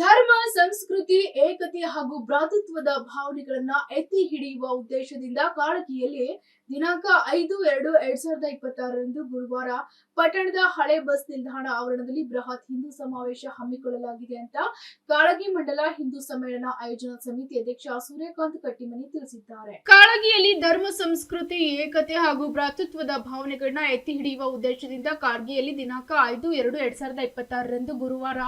ಧರ್ಮ, ಸಂಸ್ಕೃತಿ, ಏಕತೆ ಹಾಗೂ ಭ್ರಾತೃತ್ವದ ಭಾವನೆಗಳನ್ನ ಎತ್ತಿ ಹಿಡಿಯುವ ಉದ್ದೇಶದಿಂದ ಕಾಳಗಿಯಲ್ಲಿ ದಿನಾಂಕ ಐದು ಎರಡು ಎರಡ್ ಸಾವಿರದ ಇಪ್ಪತ್ತಾರರಂದು ಗುರುವಾರ ಪಟ್ಟಣದ ಹಳೆ ಬಸ್ ನಿಲ್ದಾಣ ಆವರಣದಲ್ಲಿ ಬೃಹತ್ ಹಿಂದೂ ಸಮಾವೇಶ ಹಮ್ಮಿಕೊಳ್ಳಲಾಗಿದೆ ಅಂತ ಕಾಳಗಿ ಮಂಡಲ ಹಿಂದೂ ಸಮ್ಮೇಳನ ಆಯೋಜನಾ ಸಮಿತಿ ಅಧ್ಯಕ್ಷ ಸೂರ್ಯಕಾಂತ್ ಕಟ್ಟಿಮನಿ ತಿಳಿಸಿದ್ದಾರೆ. ಕಾಳಗಿಯಲ್ಲಿ ಧರ್ಮ, ಸಂಸ್ಕೃತಿ, ಏಕತೆ ಹಾಗೂ ಭ್ರಾತೃತ್ವದ ಭಾವನೆಗಳನ್ನ ಎತ್ತಿ ಹಿಡಿಯುವ ಉದ್ದೇಶದಿಂದ ಕಾಳಗಿಯಲ್ಲಿ ದಿನಾಂಕ ಐದು ಎರಡು ಎರಡ್ ಸಾವಿರದ ಇಪ್ಪತ್ತಾರರಂದು ಗುರುವಾರ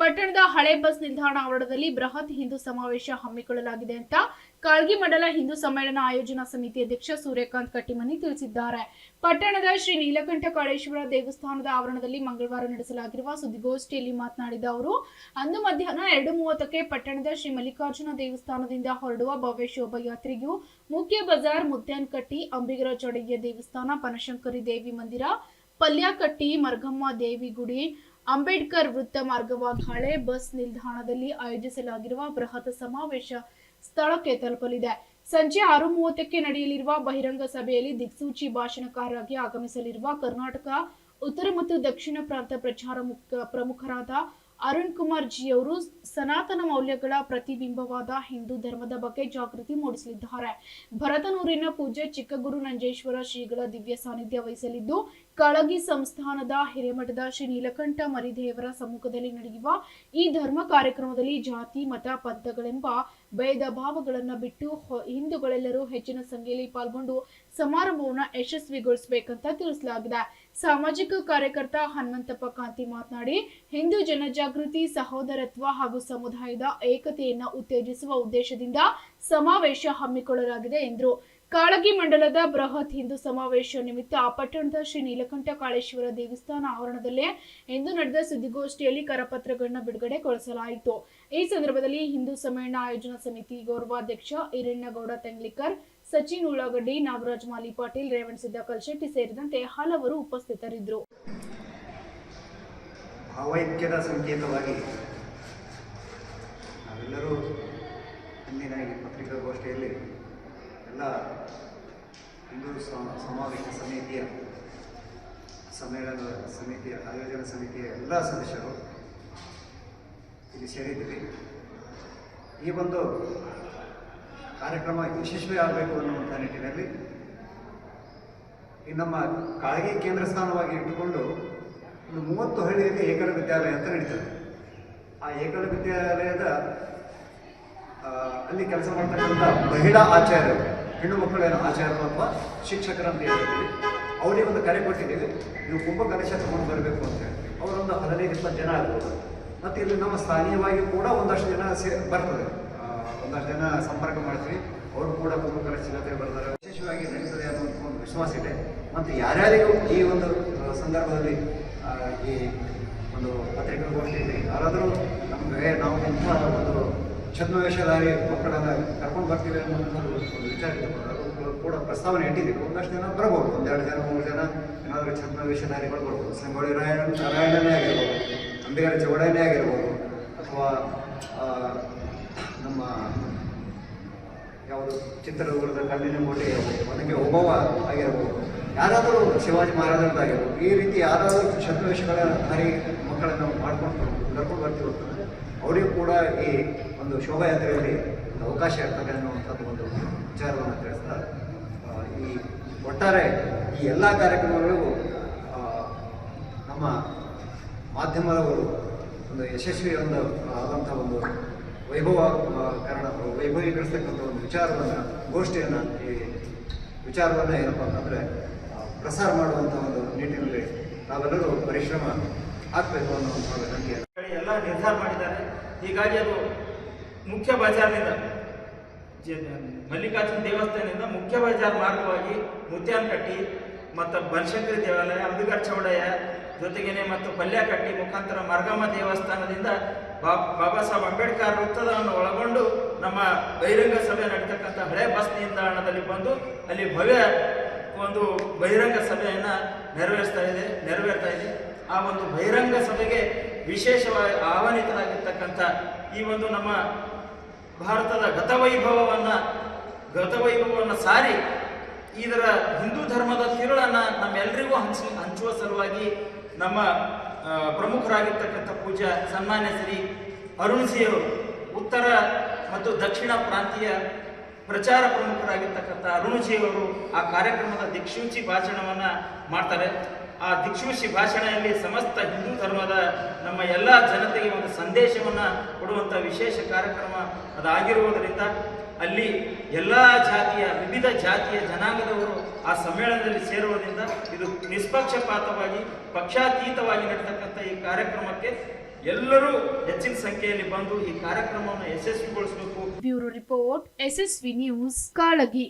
ಪಟ್ಟಣದ ಹಳೆ ಬಸ್ ನಿಲ್ದಾಣ ಆವರಣದಲ್ಲಿ ಬೃಹತ್ ಹಿಂದೂ ಸಮಾವೇಶ ಹಮ್ಮಿಕೊಳ್ಳಲಾಗಿದೆ ಅಂತ ಕಾಳ್ಗಿ ಮಂಡಲ ಹಿಂದೂ ಸಮ್ಮೇಳನ ಆಯೋಜನಾ ಸಮಿತಿ ಅಧ್ಯಕ್ಷ ಸೂರ್ಯಕಾಂತ್ ಕಟ್ಟಿಮನಿ ತಿಳಿಸಿದ್ದಾರೆ. ಪಟ್ಟಣದ ಶ್ರೀ ನೀಲಕಂಠ ಕಾಳೇಶ್ವರ ದೇವಸ್ಥಾನದ ಆವರಣದಲ್ಲಿ ಮಂಗಳವಾರ ನಡೆಸಲಾಗಿರುವ ಸುದ್ದಿಗೋಷ್ಠಿಯಲ್ಲಿ ಮಾತನಾಡಿದ ಅವರು, ಅಂದು ಮಧ್ಯಾಹ್ನ ಎರಡು ಮೂವತ್ತಕ್ಕೆ ಪಟ್ಟಣದ ಶ್ರೀ ಮಲ್ಲಿಕಾರ್ಜುನ ದೇವಸ್ಥಾನದಿಂದ ಹೊರಡುವ ಭವ್ಯ ಶೋಭಾಯಾತ್ರೆಗೂ ಮುಖ್ಯ ಬಜಾರ್ ಮುತ್ಯಾನ್ಕಟ್ಟಿ ಅಂಬಿಗರ ಚೊಡಗಿಯ ದೇವಸ್ಥಾನ, ಪನಶಂಕರಿ ದೇವಿ ಮಂದಿರ, ಪಲ್ಯಾಕಟ್ಟಿ, ಮರ್ಗಮ್ಮ ದೇವಿ ಗುಡಿ ಅಂಬೇಡ್ಕರ್ ವೃತ್ತ ಮಾರ್ಗವಾಗಿ ಹಳೆ ಬಸ್ ನಿಲ್ದಾಣದಲ್ಲಿ ಆಯೋಜಿಸಲಾಗಿರುವ ಬೃಹತ್ ಸಮಾವೇಶ ಸ್ಥಳಕ್ಕೆ ತಲುಪಲಿದೆ. ಸಂಜೆ ಆರು ಮೂವತ್ತಕ್ಕೆ ನಡೆಯಲಿರುವ ಬಹಿರಂಗ ಸಭೆಯಲ್ಲಿ ದಿಕ್ಸೂಚಿ ಭಾಷಣಕಾರರಾಗಿ ಆಗಮಿಸಲಿರುವ ಕರ್ನಾಟಕ, ಉತ್ತರ ಮತ್ತು ದಕ್ಷಿಣ ಪ್ರಾಂತ ಪ್ರಚಾರ ಪ್ರಮುಖರಾದ ಅರುಣ್ ಕುಮಾರ್ ಜಿ ಅವರು ಸನಾತನ ಮೌಲ್ಯಗಳ ಪ್ರತಿಬಿಂಬವಾದ ಹಿಂದೂ ಧರ್ಮದ ಬಗ್ಗೆ ಜಾಗೃತಿ ಮೂಡಿಸಲಿದ್ದಾರೆ. ಭರತನೂರಿನ ಪೂಜೆ ಚಿಕ್ಕಗುರು ನಂಜೇಶ್ವರ ಶ್ರೀಗಳ ದಿವ್ಯ ಸಾನ್ನಿಧ್ಯ ವಹಿಸಲಿದ್ದು, ಕಳಗಿ ಸಂಸ್ಥಾನದ ಹಿರೇಮಠದ ಶ್ರೀ ನೀಲಕಂಠ ಮರಿದೇವರ ಸಮ್ಮುಖದಲ್ಲಿ ನಡೆಯುವ ಈ ಧರ್ಮ ಕಾರ್ಯಕ್ರಮದಲ್ಲಿ ಜಾತಿ, ಮತ, ಪಂಥಗಳೆಂಬ ಭೇದ ಭಾವಗಳನ್ನು ಬಿಟ್ಟು ಹಿಂದೂಗಳೆಲ್ಲರೂ ಹೆಚ್ಚಿನ ಸಂಖ್ಯೆಯಲ್ಲಿ ಪಾಲ್ಗೊಂಡು ಸಮಾರಂಭವನ್ನು ಯಶಸ್ವಿಗೊಳಿಸಬೇಕಂತ ತಿಳಿಸಲಾಗಿದೆ. ಸಾಮಾಜಿಕ ಕಾರ್ಯಕರ್ತ ಹನುಮಂತಪ್ಪ ಕಾಂತಿ ಮಾತನಾಡಿ, ಹಿಂದೂ ಜನಜಾಗೃತಿ, ಸಹೋದರತ್ವ ಹಾಗೂ ಸಮುದಾಯದ ಏಕತೆಯನ್ನು ಉತ್ತೇಜಿಸುವ ಉದ್ದೇಶದಿಂದ ಸಮಾವೇಶ ಹಮ್ಮಿಕೊಳ್ಳಲಾಗಿದೆ ಎಂದರು. ಕಾಳಗಿ ಮಂಡಲದ ಬೃಹತ್ ಹಿಂದೂ ಸಮಾವೇಶ ನಿಮಿತ್ತ ಪಟ್ಟಣದ ಶ್ರೀ ನೀಲಕಂಠ ಕಾಳೇಶ್ವರ ದೇವಸ್ಥಾನ ಆವರಣದಲ್ಲೇ ಇಂದು ನಡೆದ ಸುದ್ದಿಗೋಷ್ಠಿಯಲ್ಲಿ ಕರಪತ್ರಗಳನ್ನು ಬಿಡುಗಡೆಗೊಳಿಸಲಾಯಿತು ಈ ಸಂದರ್ಭದಲ್ಲಿ ಹಿಂದೂ ಸಮ್ಮೇಳನ ಆಯೋಜನಾ ಸಮಿತಿ ಗೌರವಾಧ್ಯಕ್ಷ ಈರಣ್ಣಗೌಡ ತೆಂಗ್ಲಿಕರ್, ಸಚಿನ್ ಉಳ್ಳಾಗಡ್ಡಿ, ನಾಗರಾಜ್ ಮಾಲಿ ಪಾಟೀಲ್ ರೇವಣ್ ಸಿದ್ದಾಕಲ್ ಶೆಟ್ಟಿ ಸೇರಿದಂತೆ ಹಲವರು ಉಪಸ್ಥಿತರಿದ್ದರು. ಭಾವೈಕ್ಯದ ಸಂಕೇತವಾಗಿ ನಾವೆಲ್ಲರೂ ಇಂದಿನ ಪತ್ರಿಕಾಗೋಷ್ಠಿಯಲ್ಲಿ ಎಲ್ಲ ಹಿಂದೂ ಸಮಾವೇಶ ಸಮಿತಿಯ ಸಮ್ಮೇಳನ ಸಮಿತಿಯ ಆಯೋಜನಾ ಸಮಿತಿಯ ಎಲ್ಲ ಸದಸ್ಯರು ಇಲ್ಲಿ ಸೇರಿದ್ದೀವಿ. ಈ ಒಂದು ಕಾರ್ಯಕ್ರಮ ಯಶಸ್ವಿ ಆಗಬೇಕು ಅನ್ನುವಂಥ ನಿಟ್ಟಿನಲ್ಲಿ ಈ ನಮ್ಮ ಕಾಳಗಿ ಕೇಂದ್ರ ಸ್ಥಾನವಾಗಿ ಇಟ್ಟುಕೊಂಡು ಒಂದು ಮೂವತ್ತು ಹಳ್ಳಿಯಲ್ಲಿ ಏಕಲ ವಿದ್ಯಾಲಯ ಅಂತ ನಡೀತದೆ. ಆ ಏಕಲ ವಿದ್ಯಾಲಯದ ಅಲ್ಲಿ ಕೆಲಸ ಮಾಡ್ತಕ್ಕಂಥ ಮಹಿಳಾ ಆಚಾರ್ಯರು ಹೆಣ್ಣು ಮಕ್ಕಳೇನು ಆಚಾರ್ಯರು ಅಥವಾ ಶಿಕ್ಷಕರು ಅಂತ ಹೇಳ್ತೀವಿ ಅವರಿಗೆ ಒಂದು ಕರೆ ಕೊಟ್ಟಿದ್ದೀವಿ. ನೀವು ಕುಂಭ ಗಣೇಶ ತಗೊಂಡು ಬರಬೇಕು ಅಂತ ಹೇಳಿ. ಅವರೊಂದು ಹದಿನೈದು ಜನ ಆಗ್ಬೋದು. ಮತ್ತು ಇಲ್ಲಿ ನಮ್ಮ ಸ್ಥಾನೀಯವಾಗಿ ಕೂಡ ಒಂದಷ್ಟು ಜನ ಸೇ ಬರ್ತದೆ. ಒಂದಷ್ಟು ಜನ ಸಂಪರ್ಕ ಮಾಡ್ತೀವಿ. ಅವರು ಕೂಡ ಕುಂಭ ಗಣೇಶ ಜೊತೆ ಬರ್ತಾರೆ. ವಿಶೇಷವಾಗಿ ನಡೀತದೆ ಅನ್ನೋ ಒಂದು ವಿಶ್ವಾಸ ಇದೆ. ಮತ್ತು ಯಾರ್ಯಾರಿಗೂ ಈ ಒಂದು ಸಂದರ್ಭದಲ್ಲಿ ಈ ಒಂದು ಪತ್ರಿಕಾಗೋಷ್ಠಿಯಲ್ಲಿ ಯಾರಾದರೂ ನಮಗೆ ನಾವು ಇಂಥ ಒಂದು ಛದ್ಮವೇಷಧಾರಿ ಮಕ್ಕಳನ್ನು ಕರ್ಕೊಂಡು ಬರ್ತೀವಿ ಅನ್ನೋದನ್ನು ಒಂದು ವಿಚಾರ ಕೂಡ ಪ್ರಸ್ತಾವನೆ ಇಟ್ಟಿದ್ದೀವಿ. ಒಂದಷ್ಟು ಜನ ಬರ್ಬೋದು ಒಂದೆರಡು ಜನ, ಮೂರು ಜನ, ಏನಾದರೂ ಛದ್ಮವೇಷಧಾರಿಗಳು ಬರ್ಬೋದು. ಸಂಗೊಳ್ಳಿ ರಾಯಣ ನಾರಾಯಣನೇ ಆಗಿರ್ಬೋದು. ಅಂಬಿಗರ ಚೌಡನೇ ಆಗಿರ್ಬೋದು. ಅಥವಾ ನಮ್ಮ ಯಾವುದು ಚಿತ್ರದುರ್ಗದ ಕಲ್ಲಿನ ಕೋಟೆ ಅದಕ್ಕೆ ಒಬ್ಬವ ಆಗಿರ್ಬೋದು. ಯಾರಾದರೂ ಶಿವಾಜಿ ಮಹಾರಾಜರದ್ದಾಗಿರ್ಬೋದು, ಈ ರೀತಿ ಯಾರಾದರೂ ಛದ್ಮವೇಷಗಳ ಹರಿ ಮಕ್ಕಳನ್ನು ಮಾಡ್ಕೊಂಡು ಕರ್ಕೊಂಡು ಬರ್ತೀವಿ ಅಂತಂದರೆ, ಅವರಿಗೂ ಕೂಡ ಈ ಒಂದು ಶೋಭಾಯಾತ್ರೆಯಲ್ಲಿ ಒಂದು ಅವಕಾಶ ಇರ್ತದೆ ಅನ್ನುವಂಥದ್ದು ಒಂದು ವಿಚಾರವನ್ನು ತಿಳಿಸ್ತಾ ಈ ಒಟ್ಟಾರೆ ಈ ಎಲ್ಲ ಕಾರ್ಯಕ್ರಮಗಳಿಗೂ ನಮ್ಮ ಮಾಧ್ಯಮದವರು ಒಂದು ಯಶಸ್ವಿ ಒಂದು ಆದಂಥ ಒಂದು ವೈಭವ ಕಾರಣ, ವೈಭವೀಕರಿಸ್ತಕ್ಕಂಥ ಒಂದು ವಿಚಾರವನ್ನು, ಗೋಷ್ಠಿಯನ್ನು ಈ ವಿಚಾರವನ್ನು ಏನಪ್ಪ ಅಂತಂದರೆ ಪ್ರಸಾರ ಮಾಡುವಂಥ ಒಂದು ನಿಟ್ಟಿನಲ್ಲಿ ನಾವೆಲ್ಲರೂ ಪರಿಶ್ರಮ ಹಾಕಬೇಕು ಅನ್ನೋ ವಿನಂತಿ ಎಲ್ಲ ನಿರ್ಧಾರ ಮಾಡಿದ್ದಾರೆ. ಹೀಗಾಗಿ ಅದು ಮುಖ್ಯ ಬಜಾರ್ನಿಂದ ಮಲ್ಲಿಕಾರ್ಜುನ ದೇವಸ್ಥಾನದಿಂದ ಮುಖ್ಯ ಬಜಾರ್ ಮಾರ್ಗವಾಗಿ ಮುತ್ಯಾನಕಟ್ಟಿ ಮತ್ತು ಬನಶಂಕರಿ ದೇವಾಲಯ, ಅಂಬಿಗರ್ ಚೌಡಯ್ಯ ಜೊತೆಗೇನೆ ಮತ್ತು ಪಲ್ಯಕಟ್ಟಿ ಮುಖಾಂತರ ಮರ್ಗಮ್ಮ ದೇವಸ್ಥಾನದಿಂದ ಬಾಬಾ ಸಾಹೇಬ್ ಅಂಬೇಡ್ಕರ್ ವೃತ್ತದವನ್ನು ಒಳಗೊಂಡು ನಮ್ಮ ಬಹಿರಂಗ ಸಭೆ ನಡೀತಕ್ಕಂಥ ಹಳೆ ಬಸ್ ನಿಲ್ದಾಣದಲ್ಲಿ ಬಂದು ಅಲ್ಲಿ ಭವ್ಯ ಒಂದು ಬಹಿರಂಗ ಸಭೆಯನ್ನು ನೆರವೇರಿಸ್ತಾ ಇದೆ, ನೆರವೇರ್ತಾ ಇದೆ. ಆ ಒಂದು ಬಹಿರಂಗ ಸಭೆಗೆ ವಿಶೇಷವಾಗಿ ಆಹ್ವಾನಿತರಾಗಿರ್ತಕ್ಕಂಥ ಈ ಒಂದು ನಮ್ಮ ಭಾರತದ ಗತವೈಭವವನ್ನು ಗತವೈಭವವನ್ನು ಸಾರಿ ಇದರ ಹಿಂದೂ ಧರ್ಮದ ತಿರುಳನ್ನು ನಮ್ಮೆಲ್ಲರಿಗೂ ಹಂಚಿ, ಹಂಚುವ ಸಲುವಾಗಿ ನಮ್ಮ ಪ್ರಮುಖರಾಗಿರ್ತಕ್ಕಂಥ ಪೂಜಾ ಸನ್ಮಾನ್ಯ ಶ್ರೀ ಅರುಣ್ ಸಿಯವರು ಉತ್ತರ ಮತ್ತು ದಕ್ಷಿಣ ಪ್ರಾಂತೀಯ ಪ್ರಚಾರ ಪ್ರಮುಖರಾಗಿರ್ತಕ್ಕಂಥ ಅರುಣ್ ಜಿ ಅವರು ಆ ಕಾರ್ಯಕ್ರಮದ ದಿಕ್ಸೂಚಿ ಭಾಷಣವನ್ನ ಮಾಡ್ತಾರೆ. ಆ ದಿಕ್ಸೂಚಿ ಭಾಷಣದಲ್ಲಿ ಸಮಸ್ತ ಹಿಂದೂ ಧರ್ಮದ ನಮ್ಮ ಎಲ್ಲ ಜನತೆಗೆ ಒಂದು ಸಂದೇಶವನ್ನ ಕೊಡುವಂಥ ವಿಶೇಷ ಕಾರ್ಯಕ್ರಮ ಅದಾಗಿರುವುದರಿಂದ ಅಲ್ಲಿ ಎಲ್ಲ ಜಾತಿಯ, ವಿವಿಧ ಜಾತಿಯ ಜನಾಂಗದವರು ಆ ಸಮ್ಮೇಳನದಲ್ಲಿ ಸೇರುವುದರಿಂದ ಇದು ನಿಷ್ಪಕ್ಷಪಾತವಾಗಿ, ಪಕ್ಷಾತೀತವಾಗಿ ನಡೀತಕ್ಕಂಥ ಈ ಕಾರ್ಯಕ್ರಮಕ್ಕೆ ಎಲ್ಲರೂ ಹೆಚ್ಚಿನ ಸಂಖ್ಯೆಯಲ್ಲಿ ಬಂದು ಈ ಕಾರ್ಯಕ್ರಮವನ್ನು ಯಶಸ್ವಿಗೊಳಿಸಬೇಕು. Bureau report SSV news Kalagi.